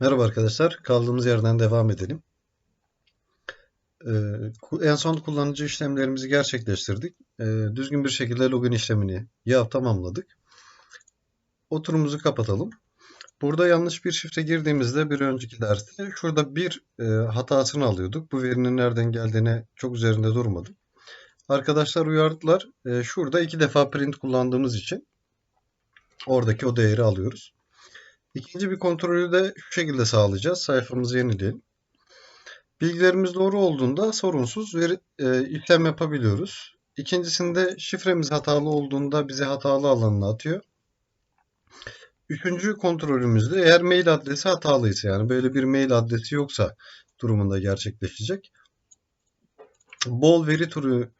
Merhaba arkadaşlar, kaldığımız yerden devam edelim. Ee, en son kullanıcı işlemlerimizi gerçekleştirdik. Ee, düzgün bir şekilde login işlemini yap tamamladık. Oturumuzu kapatalım. Burada yanlış bir şifre girdiğimizde bir önceki derste şurada bir e, hatasını alıyorduk. Bu verinin nereden geldiğine çok üzerinde durmadım. Arkadaşlar uyardılar. E, şurada iki defa print kullandığımız için oradaki o değeri alıyoruz. İkinci bir kontrolü de şu şekilde sağlayacağız. Sayfamızı yenileyelim. Bilgilerimiz doğru olduğunda sorunsuz veri, e, işlem yapabiliyoruz. İkincisinde şifremiz hatalı olduğunda bizi hatalı alanına atıyor. Üçüncü kontrolümüzde eğer mail adresi hatalıysa yani böyle bir mail adresi yoksa durumunda gerçekleşecek. Bol veri türü,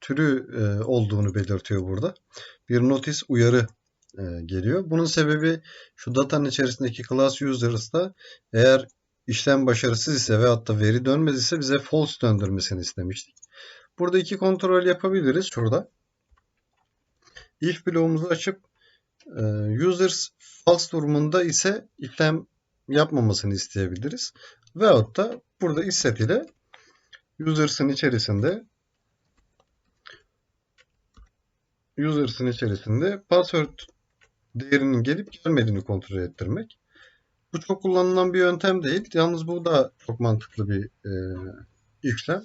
türü e, olduğunu belirtiyor burada. Bir notis uyarı e, geliyor. Bunun sebebi şu datanın içerisindeki class users'da eğer işlem başarısız ise ve hatta veri dönmez ise bize false döndürmesini istemiştik. Burada iki kontrol yapabiliriz şurada. If bloğumuzu açıp e, users false durumunda ise işlem yapmamasını isteyebiliriz. Veyahut da burada isset ile users'ın içerisinde users'ın içerisinde password değerinin gelip gelmediğini kontrol ettirmek. Bu çok kullanılan bir yöntem değil. Yalnız bu da çok mantıklı bir e, işlem.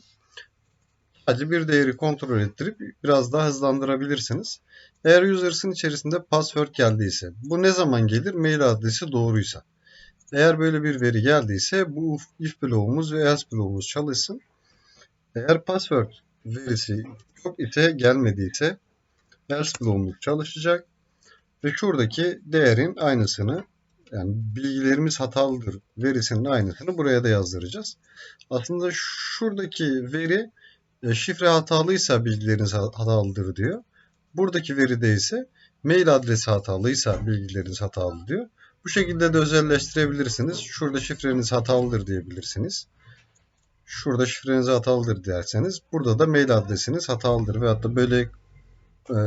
Sadece bir değeri kontrol ettirip biraz daha hızlandırabilirsiniz. Eğer users'ın içerisinde password geldiyse, bu ne zaman gelir? Mail adresi doğruysa. Eğer böyle bir veri geldiyse bu if bloğumuz ve else bloğumuz çalışsın. Eğer password verisi yok ise gelmediyse else bloğumuz çalışacak. Ve şuradaki değerin aynısını yani bilgilerimiz hatalıdır verisinin aynısını buraya da yazdıracağız. Aslında şuradaki veri e, şifre hatalıysa bilgileriniz hatalıdır diyor. Buradaki veride ise mail adresi hatalıysa bilgileriniz hatalı diyor. Bu şekilde de özelleştirebilirsiniz. Şurada şifreniz hatalıdır diyebilirsiniz. Şurada şifreniz hatalıdır derseniz burada da mail adresiniz hatalıdır. Veyahut da böyle e,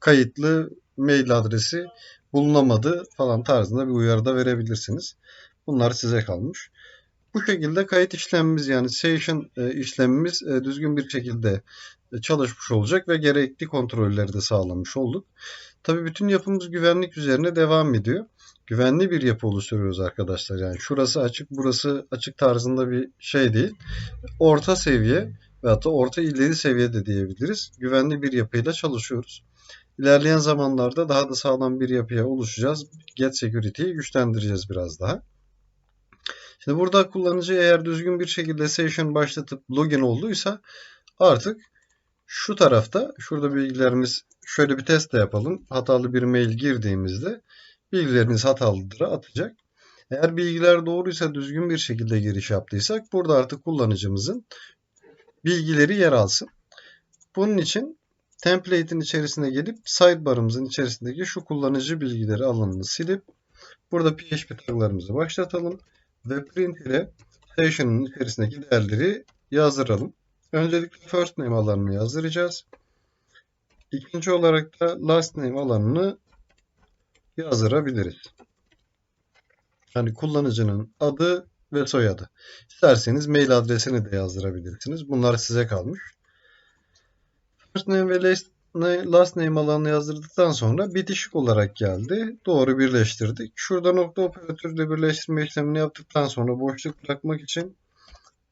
kayıtlı mail adresi bulunamadı falan tarzında bir uyarı verebilirsiniz. Bunlar size kalmış. Bu şekilde kayıt işlemimiz yani session e, işlemimiz e, düzgün bir şekilde e, çalışmış olacak ve gerekli kontrolleri de sağlamış olduk. Tabi bütün yapımız güvenlik üzerine devam ediyor. Güvenli bir yapı oluşturuyoruz arkadaşlar. Yani şurası açık, burası açık tarzında bir şey değil. Orta seviye veyahut da orta ileri seviyede diyebiliriz. Güvenli bir yapıyla çalışıyoruz. İlerleyen zamanlarda daha da sağlam bir yapıya oluşacağız. Get Security'yi güçlendireceğiz biraz daha. Şimdi burada kullanıcı eğer düzgün bir şekilde session başlatıp login olduysa artık şu tarafta şurada bilgilerimiz şöyle bir test de yapalım. Hatalı bir mail girdiğimizde bilgileriniz hatalıdır atacak. Eğer bilgiler doğruysa düzgün bir şekilde giriş yaptıysak burada artık kullanıcımızın bilgileri yer alsın. Bunun için template'in içerisine gelip sidebar'ımızın içerisindeki şu kullanıcı bilgileri alanını silip burada PHP taglarımızı başlatalım ve print ile session'ın içerisindeki değerleri yazdıralım. Öncelikle first name alanını yazdıracağız. İkinci olarak da last name alanını yazdırabiliriz. Yani kullanıcının adı ve soyadı. İsterseniz mail adresini de yazdırabilirsiniz. Bunlar size kalmış. First name ve last name, alanını yazdırdıktan sonra bitişik olarak geldi. Doğru birleştirdik. Şurada nokta operatörüyle birleştirme işlemini yaptıktan sonra boşluk bırakmak için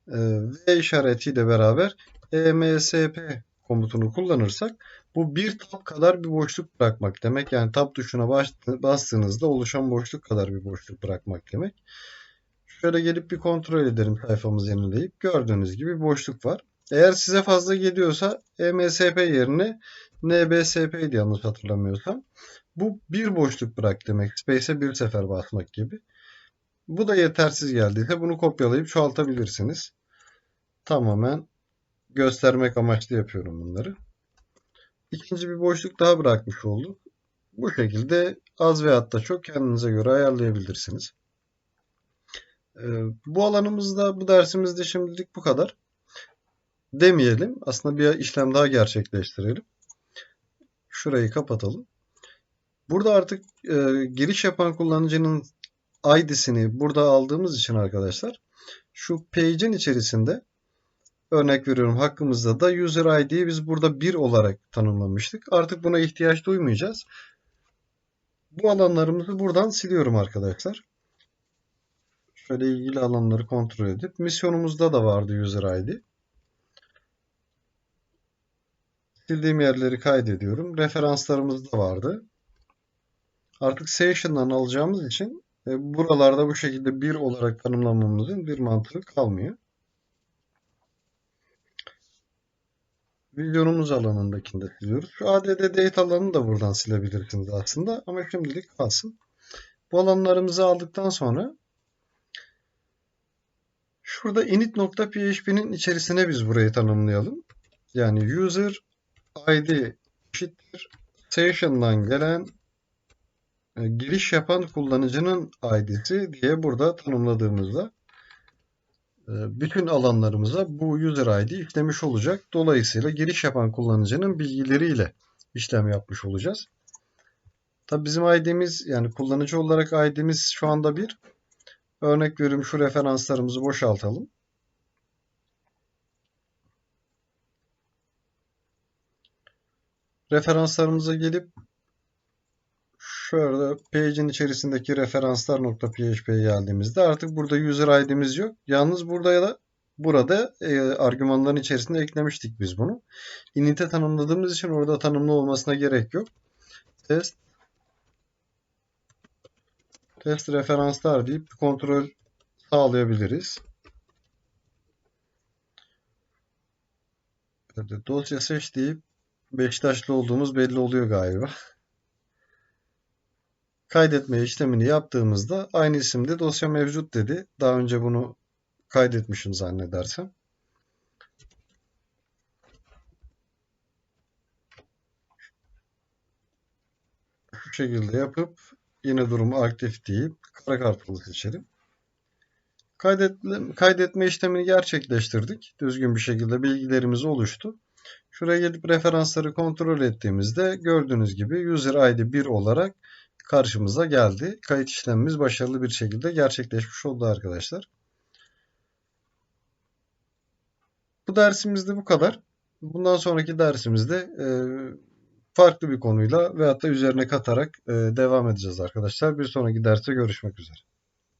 e, V işaretiyle beraber EMSP komutunu kullanırsak bu bir tab kadar bir boşluk bırakmak demek. Yani tab tuşuna bastığınızda oluşan boşluk kadar bir boşluk bırakmak demek. Şöyle gelip bir kontrol edelim sayfamızı yenileyip gördüğünüz gibi boşluk var. Eğer size fazla geliyorsa MSP yerine NBSP yanlış hatırlamıyorsam. Bu bir boşluk bırak demek. Space'e bir sefer basmak gibi. Bu da yetersiz geldiyse bunu kopyalayıp çoğaltabilirsiniz. Tamamen göstermek amaçlı yapıyorum bunları. İkinci bir boşluk daha bırakmış olduk. Bu şekilde az ve hatta çok kendinize göre ayarlayabilirsiniz. Ee, bu alanımızda, bu dersimizde şimdilik bu kadar demeyelim. Aslında bir işlem daha gerçekleştirelim. Şurayı kapatalım. Burada artık e, giriş yapan kullanıcının ID'sini burada aldığımız için arkadaşlar şu page'in içerisinde örnek veriyorum hakkımızda da user ID'yi biz burada 1 olarak tanımlamıştık. Artık buna ihtiyaç duymayacağız. Bu alanlarımızı buradan siliyorum arkadaşlar. Şöyle ilgili alanları kontrol edip misyonumuzda da vardı user ID. Sildiğim yerleri kaydediyorum. Referanslarımız da vardı. Artık session'dan alacağımız için e, buralarda bu şekilde bir olarak tanımlamamızın bir mantığı kalmıyor. Vizyonumuz alanındakini de siliyoruz. Şu add date alanını da buradan silebilirsiniz aslında ama şimdilik kalsın. Bu alanlarımızı aldıktan sonra şurada init.php'nin içerisine biz burayı tanımlayalım. Yani user id eşittir session'dan gelen e, giriş yapan kullanıcının id'si diye burada tanımladığımızda e, bütün alanlarımıza bu user id işlemiş olacak. Dolayısıyla giriş yapan kullanıcının bilgileriyle işlem yapmış olacağız. Tabi bizim id'miz yani kullanıcı olarak id'miz şu anda bir. Örnek veriyorum şu referanslarımızı boşaltalım. Referanslarımıza gelip şöyle page'in içerisindeki referanslar.php'ye geldiğimizde artık burada user id'miz yok. Yalnız burada ya da burada e, argümanların içerisinde eklemiştik biz bunu. Init'e tanımladığımız için orada tanımlı olmasına gerek yok. Test test referanslar deyip kontrol sağlayabiliriz. Dosya seç deyip Beşiktaşlı olduğumuz belli oluyor galiba. Kaydetme işlemini yaptığımızda aynı isimde dosya mevcut dedi. Daha önce bunu kaydetmişim zannedersem. Şu şekilde yapıp yine durumu aktif deyip kara kartını seçelim. Kaydetme, kaydetme işlemini gerçekleştirdik. Düzgün bir şekilde bilgilerimiz oluştu. Şuraya gelip referansları kontrol ettiğimizde gördüğünüz gibi user id 1 olarak karşımıza geldi. Kayıt işlemimiz başarılı bir şekilde gerçekleşmiş oldu arkadaşlar. Bu dersimizde bu kadar. Bundan sonraki dersimizde e, farklı bir konuyla veyahut da üzerine katarak e, devam edeceğiz arkadaşlar. Bir sonraki derste görüşmek üzere.